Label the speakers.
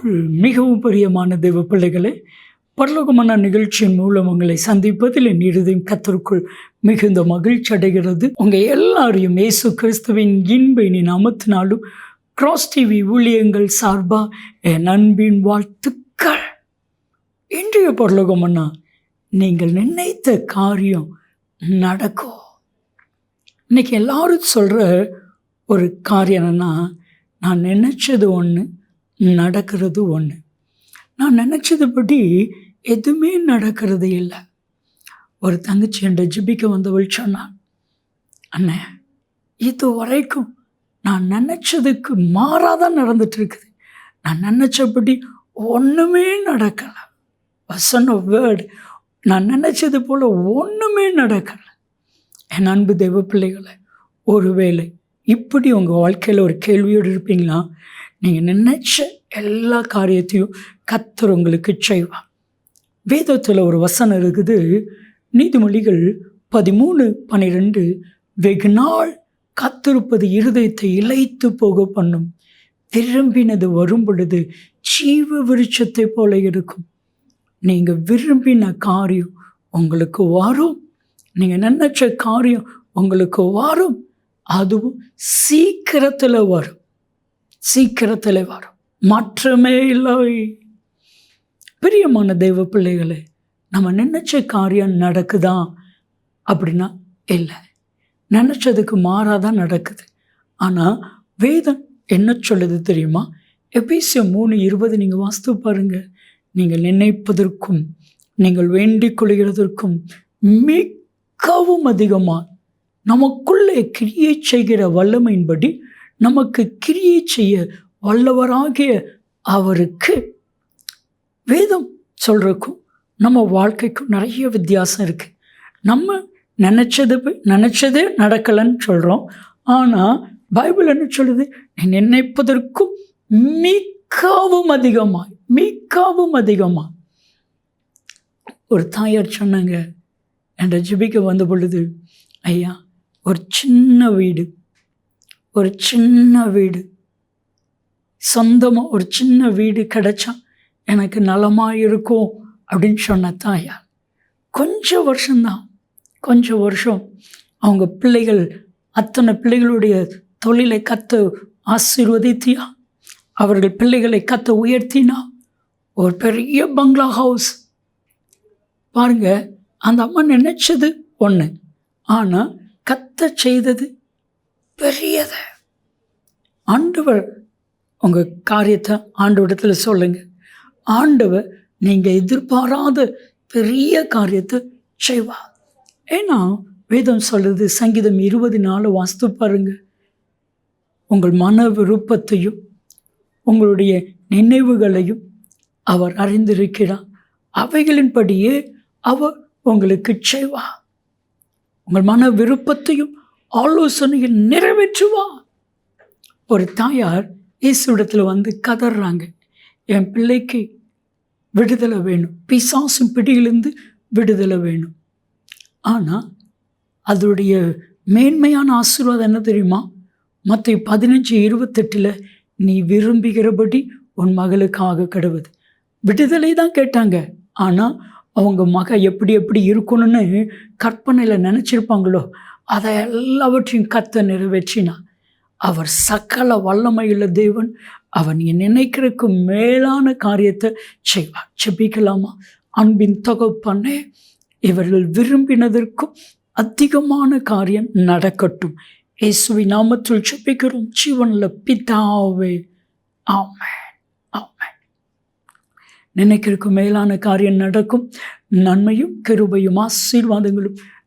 Speaker 1: கிறிஸ்துவுக்குள் மிகவும் பிரியமான தெய்வ பிள்ளைகளை பரலோகமான நிகழ்ச்சியின் மூலம் உங்களை சந்திப்பதில் என் இருதயம் கத்தருக்குள் மிகுந்த மகிழ்ச்சி அடைகிறது. உங்கள் எல்லாரையும் இயேசு கிறிஸ்துவின் இன்பை நீ நாமத்தினாலும் கிராஸ் டிவி ஊழியங்கள் சார்பாக என் அன்பின் வாழ்த்துக்கள். இன்றைய பரலோகமன்னா நீங்கள் நினைத்த காரியம் நடக்கும். இன்றைக்கி எல்லாரும் சொல்கிற ஒரு காரியம் என்னென்னா நான் நினச்சது ஒன்று நடக்கிறது ஒன்று நான் நினச்சதுபடி எதுவுமே நடக்கிறது இல்லை. ஒரு தங்கச்சி என்ற ஜிபிக்க வந்தவள் சொன்னான் அண்ணே இது வரைக்கும் நான் நினச்சதுக்கு மாறாதான் நடந்துட்டு இருக்குது. நான் நினச்சபடி ஒன்றுமே நடக்கலை. வசன் வேர்டு நான் நினச்சது போல் ஒன்றுமே நடக்கலை. என் அன்பு தெய்வ பிள்ளைகளை ஒருவேளை இப்படி உங்கள் வாழ்க்கையில் ஒரு கேள்வியோடு இருப்பீங்களா? நீங்கள் நினைச்ச எல்லா காரியத்தையும் கத்தர் உங்களுக்கு செய்வார். வேதத்தில் ஒரு வசனம் இருக்குது. நீதிமொழிகள் பதிமூணு பன்னிரெண்டு வெகு நாள் காத்திருப்பது இருதயத்தை இழைத்து போக பண்ணும். விரும்பினது வரும் பொழுது ஜீவ விருட்சத்தை போல இருக்கும். நீங்கள் விரும்பின காரியம் உங்களுக்கு வரும். நீங்கள் நினைச்ச காரியம் உங்களுக்கு வரும். அதுவும் சீக்கிரத்தில் வரும். சீக்கிரத்தில் வரும். மாற்றமே இல்லை. பிரியமான தெய்வ பிள்ளைகளே நம்ம நினச்ச காரியம் நடக்குதா? அப்படின்னா இல்லை. நினச்சதுக்கு மாறாதான் நடக்குது. ஆனால் வேதம் என்ன சொல்லுது தெரியுமா? எபிசியம் மூணு இருபது நீங்கள் வாஸ்து பாருங்கள் நீங்கள் நினைப்பதற்கும் நீங்கள் வேண்டிக் கொள்கிறதற்கும் மிகவும் அதிகமாக நமக்குள்ளே கிரியை செய்கிற வல்லமையின்படி நமக்கு கிரியை செய்ய வல்லவராகிய அவருக்கு வேதம் சொல்கிறக்கும் நம்ம வாழ்க்கைக்கும் நிறைய வித்தியாசம் இருக்குது நம்ம நினச்சது நினச்சதே நடக்கலைன்னு சொல்கிறோம் ஆனால் பைபிள் என்ன சொல்லுது? நீ நினைப்பதற்கும் மிக்காவும் அதிகமாக மிக்காவும் அதிகமாக ஒரு தாயார் சொன்னாங்க என்ற ஜிபிக்க வந்த பொழுது ஐயா ஒரு சின்ன வீடு ஒரு சின்ன வீடு. சொந்தமாக ஒரு சின்ன வீடு கிடைச்சா எனக்கு நலமாக இருக்கும் அப்படின்னு சொன்ன தாயா கொஞ்சம் வருஷம்தான். கொஞ்சம் வருஷம் அவங்க பிள்ளைகள் அத்தனை பிள்ளைகளுடைய தொழிலை கத்த ஆசீர்வதித்தியா? அவர்கள் பிள்ளைகளை கத்த உயர்த்தினா? ஒரு பெரிய பங்களா ஹவுஸ் பாருங்க அந்த அம்மா நினைச்சது ஒன்று ஆனால் கத்த செய்தது பெரியது. ஆண்டவர் உங்கள் காரியத்தை ஆண்டவரிடத்தில் சொல்லுங்கள் ஆண்டவர் நீங்கள் எதிர்பாராத பெரிய காரியத்தை செய்வார். ஏன்னா வேதம் சொல்கிறது சங்கீதம் இருபது நாலு வாஸ்து பாருங்க. உங்கள் மன விருப்பத்தையும் உங்களுடைய நினைவுகளையும் அவர் அறிந்திருக்கிறார். அவைகளின்படியே அவர் உங்களுக்கு செய்வார். உங்கள் மன விருப்பத்தையும் ஆலோசனையில் நிறைவேற்றுவா ஒரு தாயார் இயேசுடத்தில் வந்து கதறாங்க. என் பிள்ளைக்கு விடுதலை வேணும். பிசாசும் பிடியிலிருந்து விடுதலை வேணும். ஆனால் அதோடைய மேன்மையான ஆசீர்வாதம் என்ன தெரியுமா? மற்ற பதினஞ்சு இருபத்தெட்டில் நீ விரும்புகிறபடி உன் மகளுக்காக கிடவுது. விடுதலை தான் கேட்டாங்க. ஆனால் அவங்க மக எப்படி எப்படி இருக்கணும்னு கற்பனையில் நினச்சிருப்பாங்களோ? அதை எல்லாவற்றையும் கத்த நிறைவேற்றினார். அவர் சகல வல்லமையுள்ள தேவன். அவன் என் நினைக்கிறதுக்கு மேலான காரியத்தை செய்வார். செபிக்கலாமா அன்பின் தொகுப்பண்ணே இவர்கள் விரும்பினதற்கும் அதிகமான காரியம் நடக்கட்டும். இயேசுவி நாமத்தில் செபிக்கிறோம் ஜீவனில் பிதாவே ஆமே ஆமே நினைக்கிறதுக்கு மேலான காரியம் நடக்கும். நன்மையும் கிருபையும் ஆசீர்வாதங்களும்